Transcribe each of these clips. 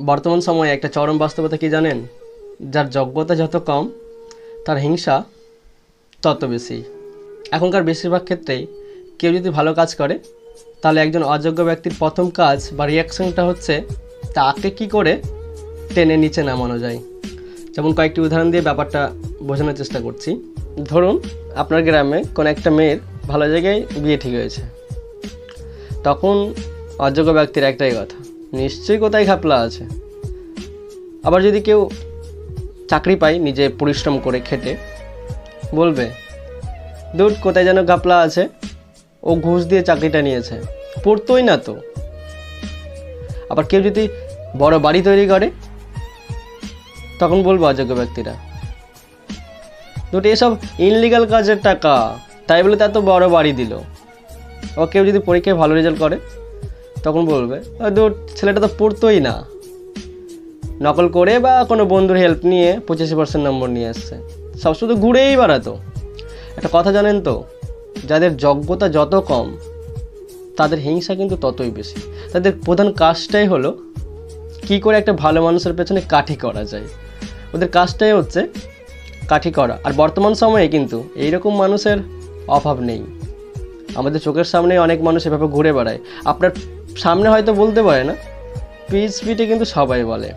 বর্তমান সময়ে একটা চরম বাস্তবতা কি জানেন? যার যোগ্যতা যত কম, তার হিংসা তত বেশি। এখনকার বেশিরভাগ ক্ষেত্রেই কেউ যদি ভালো কাজ করে, তাহলে একজন অযোগ্য ব্যক্তির প্রথম কাজ বা রিয়াকশনটা হচ্ছে তাকে কি করে টেনে নিচে নামানো যায়। যেমন কয়েকটি উদাহরণ দিয়ে ব্যাপারটা বোঝানোর চেষ্টা করছি। ধরুন, আপনার গ্রামে কোনো একটা মেয়ের ভালো জায়গায় বিয়ে ঠিক হয়েছে। তখন অযোগ্য ব্যক্তির একটাই কথা নিশ্চয়ই কোথায় ঘাপলা আছে। আবার যদি কেউ চাকরি পায়, নিজে পরিশ্রম করে খেটে, বলবে, দূর, কোথায় যেন ঘাপলা আছে? ও ঘুষ দিয়ে চাকরিটা নিয়েছে। পড়তোই না তো। আবার কেউ যদি বড় বাড়ি তৈরি করে, তখন বলব, অযোগ্য ব্যক্তিরা, দুটো এসব ইনলিগাল কাজের টাকা, তাই বলে তা তো বড় বাড়ি দিল। ও কেউ যদি পরীক্ষায় ভালো রেজাল্ট করে তখন বলবে "আ, দূর ছেলেটা তো পড়তোই না। নকল করে বা কোনো বন্ধুর হেল্প নিয়ে পঁচাশি পার্সেন্ট নম্বর নিয়ে আসছে সব শুধু ঘুরেই বেড়াতো। একটা কথা জানেন তো যাদের যোগ্যতা যত কম তাদের হিংসা কিন্তু ততই বেশি। তাদের প্রধান কাজটাই হলো কি করে একটা ভালো মানুষের পেছনে কাঠি করা যায়। ওদের কাজটাই হচ্ছে কাঠি করা। আর বর্তমান সময়ে কিন্তু এইরকম মানুষের অভাব নেই। আমাদের চোখের সামনে অনেক মানুষ এভাবে ঘুরে বেড়ায়। আপনার সামনে হয়তো বলতে পারে না পিচ পিটে কিন্তু সবাই বলে।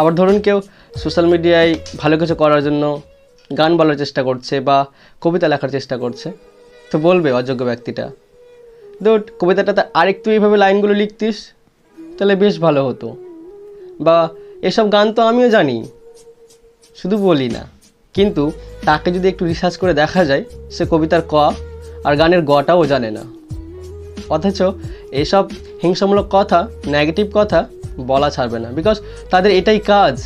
আবার ধরুন কেউ সোশ্যাল মিডিয়ায় ভালো কিছু করার জন্য গান বলার চেষ্টা করছে বা কবিতা লেখার চেষ্টা করছে, তো বলবে অযোগ্য ব্যক্তিটা দুট কবিতাটাতে আরেকটু এইভাবে লাইনগুলো লিখতিস, তাহলে বেশ ভালো হতো। বা, এসব গান তো আমিও জানি। শুধু বলি না, কিন্তু তাকে যদি একটু রিসার্চ করে দেখা যায়, সে কবিতার ক আর গানের গটাও জানে না। অথচ এইসব হিংসামূলক কথা নেগেটিভ কথা বলা ছাড়বে না। বিকজ তাদের এটাই কাজ।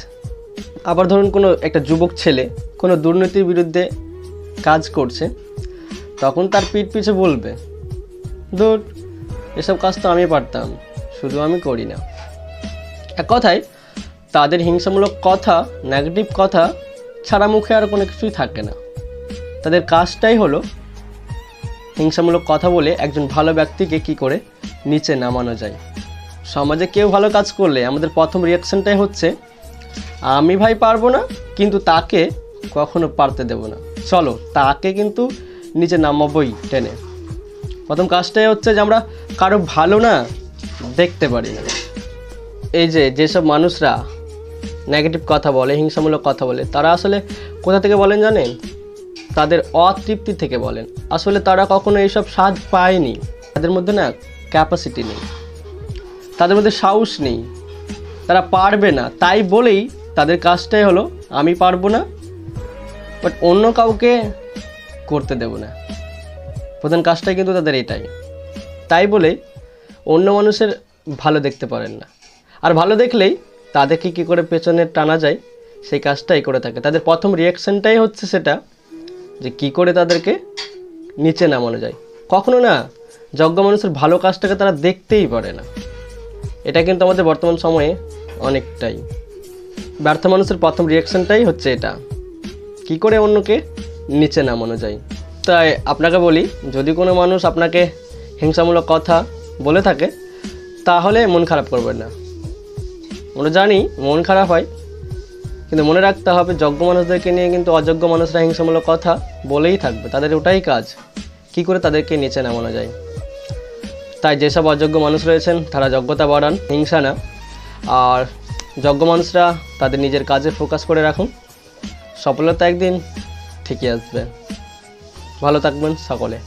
আবার ধরুন কোনো একটা যুবক ছেলে কোনো দুর্নীতির বিরুদ্ধে কাজ করছে, তখন তার পিঠ পিছে বলবে দূর এসব কাজ তো আমি পারতাম, শুধু আমি করি না। এক কথায়, তাদের হিংসামূলক কথা নেগেটিভ কথা ছাড়া মুখে আর কোনো কিছুই থাকে না। তাদের কাজটাই হলো হিংসামূলক কথা বলে একজন ভালো ব্যক্তিকে কি করে নিচে নামানো যায়? সমাজে কেউ ভালো কাজ করলে আমাদের প্রথম রিয়াকশনটাই হচ্ছে, আমি ভাই পারব না, কিন্তু তাকে কখনো পারতে দেব না। চলো, তাকে কিন্তু নিচে নামাবই টেনে। প্রথম কাজটাই হচ্ছে যে আমরা কারও ভালো না দেখতে পারি। না এই যে যেসব মানুষরা নেগেটিভ কথা বলে, হিংসামূলক কথা বলে, তারা আসলে কোথা থেকে বলেন জানেন? তাদের অতৃপ্তি থেকে বলেন। আসলে তারা কখনো এইসব স্বাদ পায়নি। তাদের মধ্যে না ক্যাপাসিটি নেই। তাদের মধ্যে সাহস নেই। তারা পারবে না। তাই বলেই তাদের কাজটাই হলো, আমি পারব না বাট অন্য কাউকে করতে দেব না। প্রধান কাজটাই কিন্তু তাদের এটাই। তাই বলে অন্য মানুষের ভালো দেখতে পারেন না। আর ভালো দেখলেই তাদেরকে কী করে পেছনে টানা যায়, সেই কাজটাই করে থাকে। তাদের প্রথম রিয়াকশানটাই হচ্ছে সেটা যে কি করে তাদেরকে নিচে নামানো যায়। কখনো না যজ্ঞ মানুষের ভালো কাজটাকে তারা দেখতেই পারে না। এটা কিন্তু আমাদের বর্তমান সময়ে অনেকটাই। ব্যর্থ মানুষের প্রথম রিয়াকশানটাই হচ্ছে এটা। কি করে অন্যকে নিচে নামানো যায়। তাই আপনাকে বলি, যদি কোনো মানুষ আপনাকে হিংসামূলক কথা বলে থাকে, তাহলে মন খারাপ করবেন না। আমরা জানি মন খারাপ হয় কিন্তু মনে রাখতে হবে যোগ্য মানুষদেরকে নিয়ে কিন্তু অযোগ্য মানুষরা হিংসামূলক কথা বলেই থাকবে। তাদের ওটাই কাজ। কি করে তাদেরকে নিচে নামানো যায়? তাই যেসব অযোগ্য মানুষ রয়েছেন, তারা যোগ্যতা বাড়ান, হিংসা না। আর যোগ্য মানুষরা তাদের নিজের কাজে ফোকাস করে রাখুন। সফলতা একদিন ঠিকই আসবে। ভালো থাকবেন সকলে।